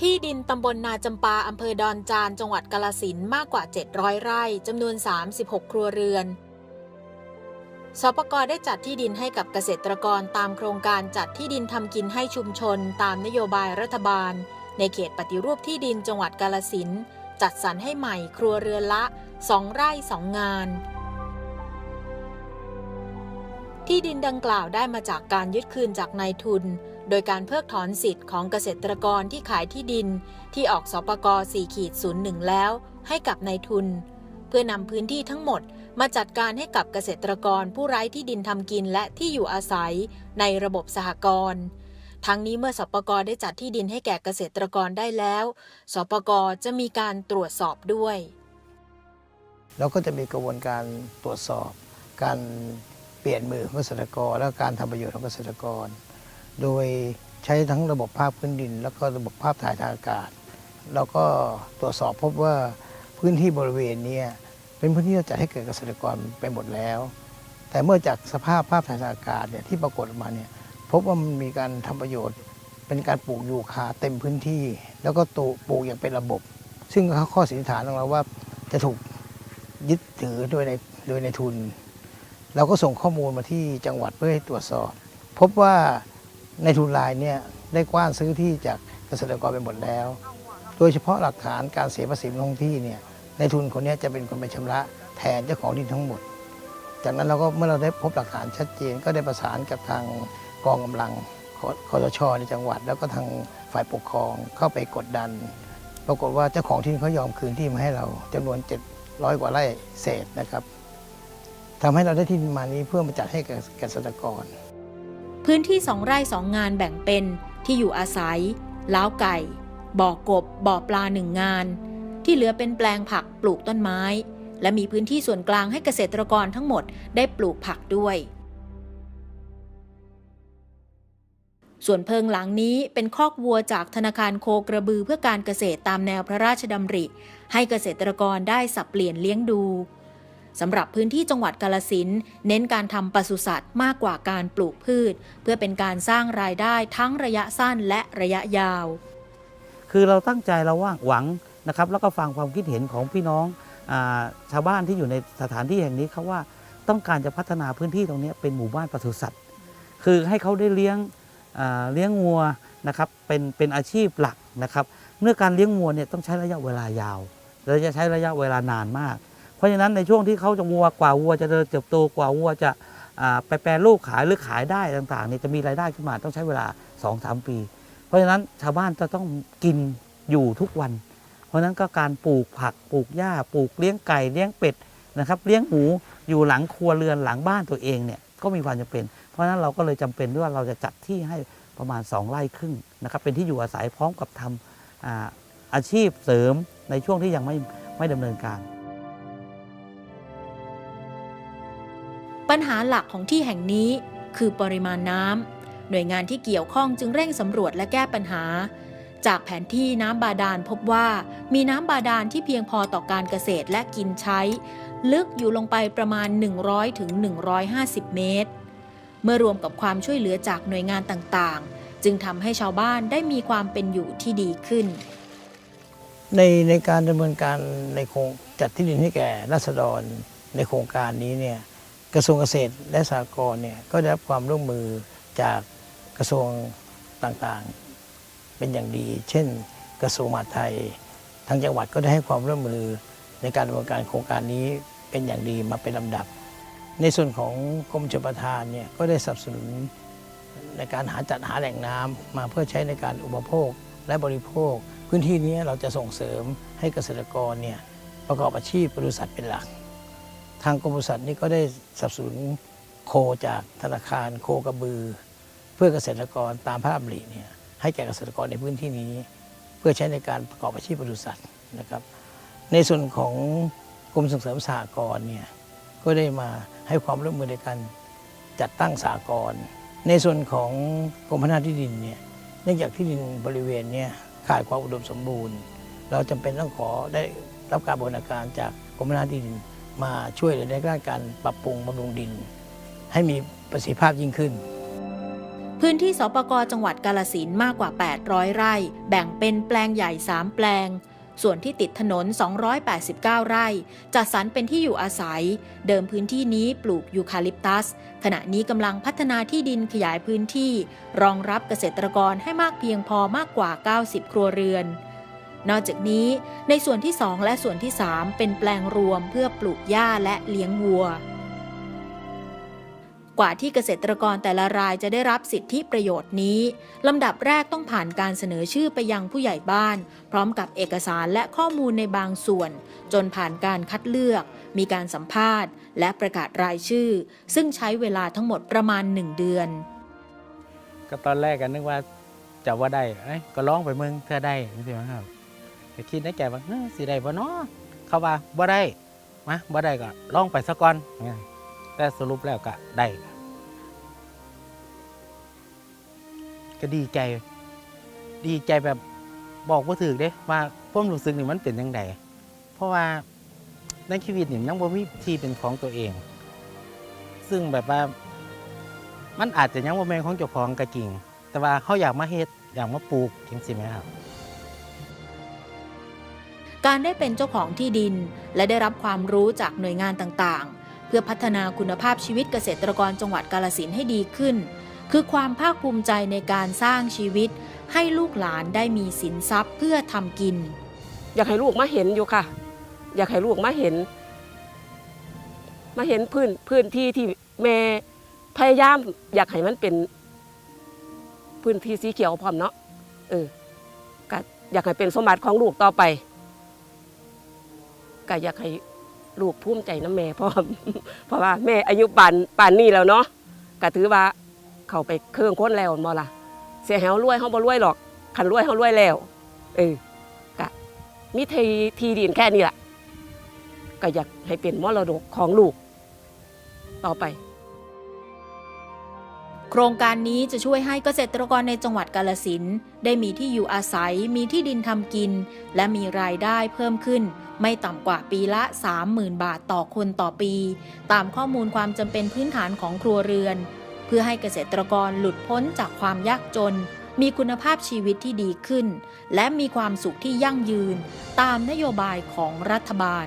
ที่ดินตำบลนาจำปาอำเภอดอนจาน จังหวัดกาลสินมากกว่า 700 ไร่จำนวน 36 ครัวเรือนสปกได้จัดที่ดินให้กับเกษตรกรตามโครงการจัดที่ดินทำกินให้ชุมชน ตามนโยบายรัฐบาล ในเขตปฏิรูปที่ดินจังหวัดกาลสินจัดสรรให้ใหม่ครัวเรือนละ 2 ไร่ 2 งาน ที่ดินดังกล่าวได้มาจากการยึดคืนจากนายทุน โดยการเพิกถอนสิทธิ์ของเกษตรกรที่ขายที่ดิน ที่ออกสปก4ขีด01 แล้ว ให้กับนายทุน เพื่อนำพื้นที่ทั้งหมดมาจัดการให้กับเกษตรกรผู้ไร้ที่ดินทำกินและที่อยู่อาศัยในระบบสหกรณ์ทั้งนี้เมื่อสปกได้จัดที่ดินให้แก่เกษตรกรได้แล้ว สปกจะมีการตรวจสอบด้วยเราก็จะมีกระบวนการตรวจสอบ การเปลี่ยนมือของเกษตรกร และการทำประโยชน์ของเกษตรกร โดยใช้ทั้งระบบภาพพื้นดิน แล้วก็ระบบภาพถ่ายทางอากาศ แล้วก็ตรวจสอบพบว่าพื้นที่บริเวณนี้เป็นพื้นที่ที่จัดให้เกิดเกษตรกรไปหมดแล้ว แต่เมื่อจากสภาพภาพถ่ายทางอากาศเนี่ยที่ปรากฏออกมาเนี่ยพบว่ามันมีการทำประโยชน์ เป็นการปลูกยูคาเต็มพื้นที่ แล้วก็ตูปลูกอย่างเป็นระบบ ซึ่งข้อสันนิษฐานของเราว่าจะถูกยึดถือโดยในโดยในทุน เราก็ส่งข้อมูลมาที่จังหวัดเพื่อให้ตรวจสอบ พบว่า ในทุนรายเนี่ยได้กว้านซื้อที่จากเกษตรกรไปหมดแล้ว โดยเฉพาะหลักฐานการเสียภาษีท้องที่เนี่ยในทุนคนนี้จะเป็นคนไปชำระแทนเจ้าของดินทั้งหมด จากนั้นเราก็เมื่อเราได้พบหลักฐานชัดเจน ก็ได้ประสานกับทางกองกำลังคอสชในจังหวัด แล้วก็ทางฝ่ายปกครองเข้าไปกดดัน ปรากฏว่าเจ้าของที่ดินเขายอมคืนที่มาให้เราจำนวน 700 กว่าไร่เศษนะครับทำให้เราได้ที่ดินมานี้เพื่อมาจัดให้กับเกษตรกร พื้นที่สองไร่สองงานแบ่งเป็นที่อยู่อาศัย ล้าวไก่ บ่อกบ บ่อปลาหนึ่งงาน ที่เหลือเป็นแปลงผักปลูกต้นไม้ และมีพื้นที่ส่วนกลางให้เกษตรกรทั้งหมดได้ปลูกผักด้วย ส่วนเพิงหลังนี้เป็นคอกวัวจากธนาคารโคกระบือเพื่อการเกษตรตามแนวพระราชดำริ ให้เกษตรกรได้สับเปลี่ยนเลี้ยงดู สำหรับพื้นที่จังหวัดกาลสินเน้นการทำปศุสัตว์มากกว่าการปลูกพืช เพื่อเป็นการสร้างรายได้ทั้งระยะสั้นและระยะยาว คือเราตั้งใจเราว่างหวังนะครับ แล้วก็ฟังความคิดเห็นของพี่น้องอาชาวบ้านที่อยู่ในสถานที่แห่งนี้เขาว่าต้องการจะพัฒนาพื้นที่ตรงนี้เป็นหมู่บ้านปศุสัตว์ คือให้เขาได้เลี้ยงเลี้ยงงัวนะครับเป็นเป็นอาชีพหลักนะครับเนื่อการเลี้ยงงัวเนี่ยต้องใช้ระยะเวลายาวเราจะใช้ระยะเวลานานมาก เพราะฉะนั้นในช่วงที่เขาจะวัวกว่าวัวจะเติบโตกว่าวัวจะไปแปรรูปขายหรือขายได้ต่างๆเนี่ยจะมีรายได้ขึ้นมาต้องใช้เวลา 2-3 ปี เพราะฉะนั้นชาวบ้านจะต้องกินอยู่ทุกวัน เพราะฉะนั้นก็การปลูกผักปลูกหญ้าปลูกเลี้ยงไก่เลี้ยงเป็ดนะครับเลี้ยงหมูอยู่หลังครัวเรือนหลังบ้านตัวเองเนี่ยก็มีความจำเป็น เพราะฉะนั้นเราก็เลยจำเป็นด้วยว่าเราจะจัดที่ให้ประมาณ 2ไร่ครึ่งนะครับเป็นที่อยู่อาศัยพร้อมกับทำอาอาชีพเสริมในช่วงที่ยังไม่ไม่ดำเนินการ หาหลักของที่แห่งนี้ คือปริมาณน้ำหน่วยงานที่เกี่ยวข้องจึงเร่งสำรวจและแก้ปัญหา จากแผนที่น้ำบาดาลพบว่ามีน้ำบาดาลที่เพียงพอต่อการเกษตรและกินใช้ ลึกอยู่ลงไปประมาณ 100ถึง150 เมตร เมื่อรวมกับความช่วยเหลือจากหน่วยงานต่างๆ จึงทำให้ชาวบ้านได้มีความเป็นอยู่ที่ดีขึ้น ในในการดำเนินการในโครงจัดที่ดินให้แก่ราษฎรในโครงการนี้เนี่ย กระทรวงเกษตรและสหกรณ์เนี่ยก็ได้รับความร่วมมือจากกระทรวงต่างๆ เป็นอย่างดี เช่น กระทรวงมหาดไทยทางจังหวัดก็ได้ให้ความร่วมมือในการดำเนินการโครงการนี้เป็นอย่างดีมาเป็นลำดับ ในส่วนของกรมชลประทานเนี่ยก็ได้สนับสนุนในการหาจัดหาแหล่งน้ำมาเพื่อใช้ในการอุปโภคและบริโภค พื้นที่นี้เราจะส่งเสริมให้เกษตรกรเนี่ยประกอบอาชีพปศุสัตว์เป็นหลัก ทางกรมปศุสัตว์นี่ก็ได้สนับสนุนโคจากธนาคารโคกระบือ เพื่อเกษตรกรตามพระดำริเนี่ยให้แก่เกษตรกรในพื้นที่นี้ เพื่อใช้ในการประกอบอาชีพปศุสัตว์นะครับ ในส่วนของกรมส่งเสริมสหกรณ์เนี่ยก็ได้มาให้ความร่วมมือในการจัดตั้งสหกรณ์ในส่วนของกรมพัฒนาที่ดินเนี่ยเนื่องจากที่ดินบริเวณเนี่ยขาดความอุดมสมบูรณ์ เราจำเป็นต้องขอได้รับการบริการจากกรมพัฒนาที่ดิน มาช่วยในด้านการปรับปรุงบำรุงดิน ให้มีประสิทธิภาพยิ่งขึ้น พื้นที่สปกจังหวัดกาลสินมากกว่า 800 ไร่ แบ่งเป็นแปลงใหญ่ 3 แปลง ส่วนที่ติดถนน 289 ไร่ จัดสรรเป็นที่อยู่อาศัย เดิมพื้นที่นี้ปลูกยูคาลิปตัส ขณะนี้กำลังพัฒนาที่ดินขยายพื้นที่ รองรับเกษตรกรให้มากเพียงพอมากกว่า 90 ครัวเรือน นอกจากนี้ในส่วนที่ 2 และส่วนที่ 3 เป็นแปลงรวมเพื่อปลูกหญ้าและเลี้ยงวัว กว่าที่เกษตรกรแต่ละรายจะได้รับสิทธิประโยชน์นี้ ลำดับแรกต้องผ่านการเสนอชื่อไปยังผู้ใหญ่บ้าน พร้อมกับเอกสารและข้อมูลในบางส่วน จนผ่านการคัดเลือก มีการสัมภาษณ์ และประกาศรายชื่อ ซึ่งใช้เวลาทั้งหมดประมาณ 1 เดือน ก็ตอนแรกก็นึกว่าจะว่าได้เอ้ยก็ร้องไปเมืองเธอได้นี่สิครับ ก็คิดในใจว่าเอ้อสิได้บ่เนาะเขาว่าบ่ได้มาบ่ได้ก็ร้องไปซะก่อนเนี่ยแต่สรุปแล้วก็ได้ก็ดีใจ ดีใจแบบบอกว่าถือเด้ว่าควมรู้สึกนี่มันเป็นยังไงเพราะว่าในชีวิตนี่ยังบ่มีที่เป็นของตัวเอง ซึ่งแบบว่า มันอาจจะยังว่าแมนของเจ้าของก็จริง แต่ว่าเขาอยากมาเฮ็ดอยากมาปลูกจริงสิไหมครับ การได้เป็นเจ้าของที่ดิน และได้รับความรู้จากหน่วยงานต่างๆ เพื่อพัฒนาคุณภาพชีวิตเกษตรกรจังหวัดกาลสินให้ดีขึ้น คือความภาคภูมิใจในการสร้างชีวิต ให้ลูกหลานได้มีสินทรัพย์เพื่อทำกิน อยากให้ลูกมาเห็นอยู่ค่ะ อยากให้ลูกมาเห็น มาเห็นพื้นพื้นที่ที่แม่พยายามอยากให้มันเป็นพื้นที่สีเขียวพร้อมเนาะเออก็อยากให้เป็นสมบัติของลูกต่อไป ก็อยากให้ลูกภูมิใจน้ำแม่พร้อเพราะว่าแม่อายุป่านป่านนี้แล้วเนาะก็ถือว่าเขาไปเครื่องค้นแล้วมอล่ะ เสียหายรวยเขาบ่รวยหรอกขันรวยเขารวยแล้ว เออกะมีทีทีดินแค่นี้แหละก็อยากให้เป็นมรดกของลูก ต่อไป โครงการนี้จะช่วยให้เกษตรกรในจังหวัดกาลสินได้มีที่อยู่อาศัย มีที่ดินทำกิน และมีรายได้เพิ่มขึ้น ไม่ต่ำกว่าปีละ 30,000 บาทต่อคนต่อปี ตามข้อมูลความจำเป็นพื้นฐานของครัวเรือน เพื่อให้เกษตรกรหลุดพ้นจากความยากจน มีคุณภาพชีวิตที่ดีขึ้น และมีความสุขที่ยั่งยืน ตามนโยบายของรัฐบาล